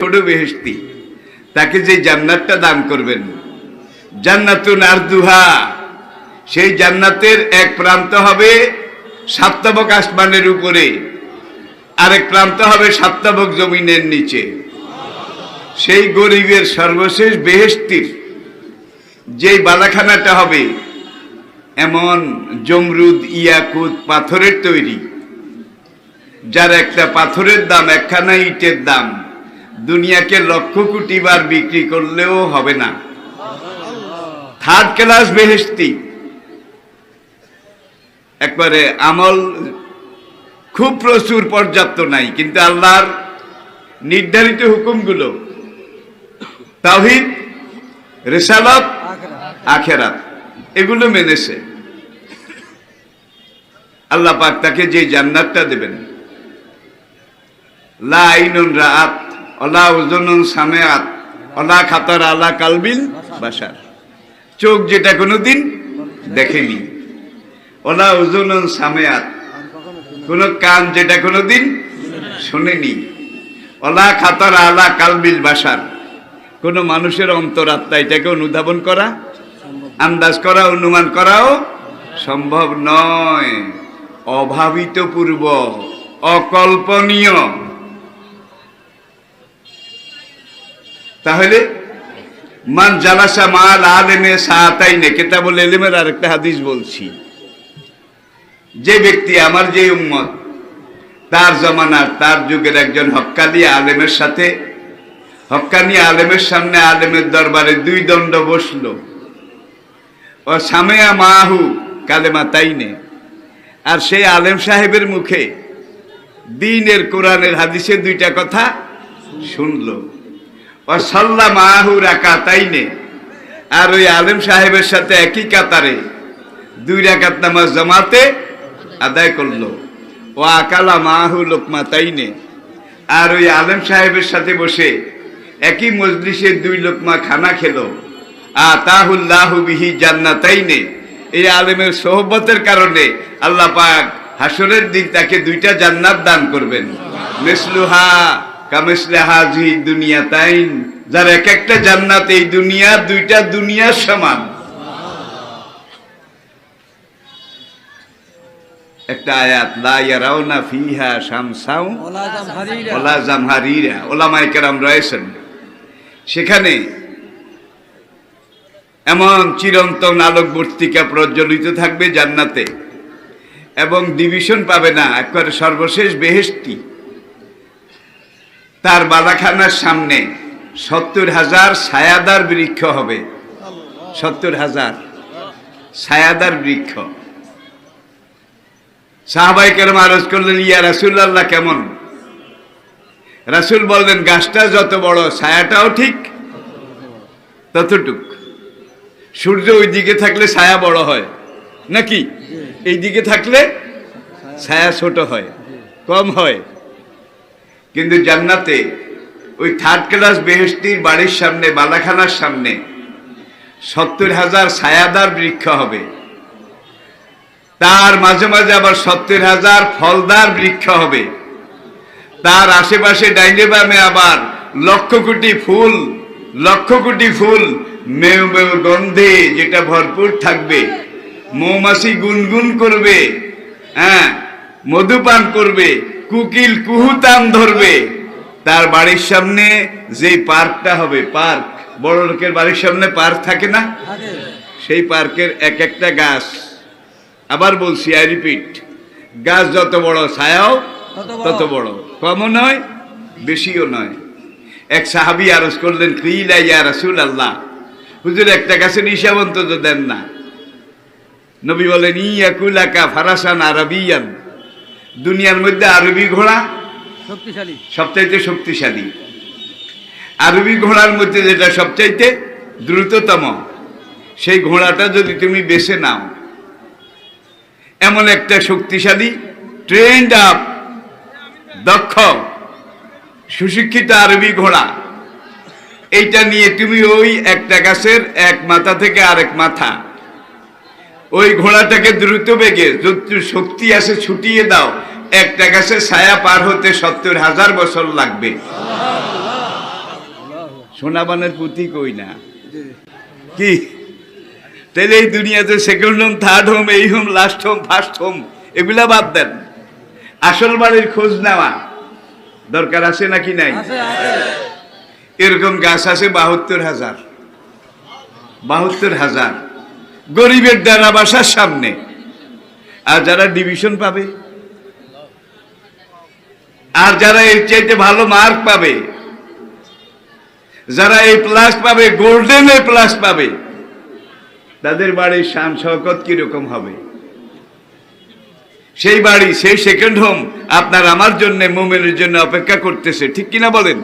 ছোট বেহেস্তি তাকে যে জান্নাতটা দান করবেন। জান্নাতুন আরদুহা, সেই জান্নাতের এক প্রান্ত হবে সাপ্তাবক আসমানের উপরে, আরেক প্রান্ত হবে জমিনের নিচে। সেই গরিবের সর্বশেষ বেহেস্তির যেই বালাখানাটা হবে, এমন জমরুদ, ইয়াকুত পাথরের তৈরি, যার একটা পাথরের দাম একখানা ইটের দাম। দুনিয়াকে লক্ষ কোটি বার বিক্রি করলেও হবে না। থার্ড ক্লাস বেহেস্তি একবারে আমল খুব প্রচুর পর্যাপ্ত নাই, কিন্তু আল্লাহর নির্ধারিত হুকুমগুলো তাহিদ রেসালত, আখেরাত, এগুলো মেনেছে আল্লাহ পাক তাকে যে জান্নাতটা দেবেন। লা আইনুন রাত অলা অলা খাতার আলা কালবিল চোখ যেটা কোনোদিন দেখেনি। ওলা ওজনুন সামেয়াত, কোন কান যেটা কোনোদিন শোনেনি। অলা খাতার আলা কালবিল বাসার কোন মানুষের অন্তরাত্মা এটাকে অনুধাবন করা, আন্দাজ করা, অনুমান করাও সম্ভব নয়। অভাবিত পূর্ব অকল্পনীয়। তাহলে, মান জালাসা মাল আলেমে সাহাতাই সাহাতাইনে কেতাবুল এলেমের আরেকটা হাদিস বলছি। যে ব্যক্তি, আমার যে উম্মত, তার জমানার, তার যুগের একজন হক্কানি আলেমের সাথে হক্কানি আলেমের সামনে আলেমের দরবারে দুই দণ্ড বসল। ও সামেয়া মাহু কালেমা তাইনে আর সেই আলেম সাহেবের মুখে দিনের কোরআনের হাদিসে দুইটা কথা শুনলো। ও সাল্লা মাহু রাকা তাইনে আর ওই আলেম সাহেবের সাথে একই কাতারে দুই রাকাত নামাজ জমাতে আদায় করল। ও আকালা মাহু লোকমা তাইনে আর ওই আলেম সাহেবের সাথে বসে একই মজলিসে দুই লোকমা খানা খেলো। আতাহুল্লাহু বিহি জান্নাতাইনে। এই আলেমের সোহবতের কারণে আল্লাহ পাক হাসরের দিন তাকে দুইটা জান্নাত দান করবেন। মিসলুহা দুনিয়া যার এক একটা এই দুনিয়া, দুইটা দুনিয়ার সমান। একটা আয়াত, লা ওলা সেখানে এমন চিরন্তন আলোকবর্তিকা প্রজ্বলিত থাকবে জান্নাতে, এবং ডিভিশন পাবে না, একবারে সর্বশেষ বেহেস্তি তার বালাখানার সামনে সত্তর হাজার ছায়াদার বৃক্ষ হবে। সত্তর হাজার ছায়াদার বৃক্ষ। সাহাবাই কেরম আরজ করলেন, ইয়া রাসুল্লাহ কেমন? রাসুল বললেন, গাছটা যত বড়, ছায়াটাও ঠিক ততটুক। সূর্য ওই দিকে থাকলে ছায়া বড় হয়, নাকি? এই দিকে থাকলে ছায়া ছোট হয়, কম হয়। কিন্তু জান্নাতে ওই থার্ড ক্লাস বেহেস্তির বাড়ির সামনে বালাখানার সামনে সত্তর হাজার ছায়াদার বৃক্ষ হবে। তার মাঝে মাঝে আবার সত্তর হাজার ফলদার বৃক্ষ হবে। তার আশেপাশে ডাইনে বামে আবার লক্ষ কোটি ফুল, লক্ষ কোটি ফুল, মেউ মেউ গন্ধে যেটা ভরপুর থাকবে। মৌমাছি গুনগুন করবে হ্যাঁ মধুপান করবে। কুকিল কুহুতান ধরবে। তার বাড়ির সামনে যে পার্কটা হবে, পার্ক, বড় লোকের বাড়ির সামনে পার্ক থাকে না? সেই পার্কের এক একটা গাছ। আবার বলছি আই রিপিট গাছ যত বড় ছায়াও তত বড়। কমও নয়, বেশিও নয়। এক সাহাবি আরজ করলেন কিলা ইয়া রাসূল আল্লাহ হুজুর, একটা গাছের হিসাব অন্তত দেন না। নবী বলেন ইয়াকুলাকা ফারাসান আরবিয়ান। দুনিয়ার মধ্যে আরবি ঘোড়া শক্তিশালী। সবচাইতে শক্তিশালী। আরবি ঘোড়ার মধ্যে যেটা সবচাইতে দ্রুততম সেই ঘোড়াটা যদি তুমি বেছে নাও এমন একটা শক্তিশালী ট্রেন্ড আপ দক্ষ সুশিক্ষিত আরবি ঘোড়া এইটা নিয়ে তুমি ওই একটা গাছের এক মাথা থেকে আরেক মাথা ওই ঘোড়াটাকে দ্রুত বেগে যত শক্তি আছে ছুটিয়ে দাও। একটা গাছের ছায়া পার হতে সত্তর হাজার বছর লাগবে। সোনাবানের পুঁথি কই না? কি? তাহলে এই দুনিয়াতে সেকেন্ড হোম থার্ড হোম এই home last home first home এগুলা বাদ দেন। আসল বাড়ির খোঁজ নেওয়া দরকার আছে নাকি নাই? এরকম গাছ আছে বাহাত্তর হাজার। বাহাত্তর হাজার। গরিবের দ্বারা বাসার সামনে। আর যারা ডিভিশন পাবে, আর যারা এর চাইতে ভালো মার্ক পাবে, যারা এই প্লাস পাবে গোল্ডেন এ প্লাস পাবে, তাদের বাড়ির শান শকত কীরকম হবে? সেই বাড়ি, সেই সেকেন্ড হোম আপনার আমার জন্য, মোমেনের জন্য অপেক্ষা করতেছে, ঠিক কিনা বলেন?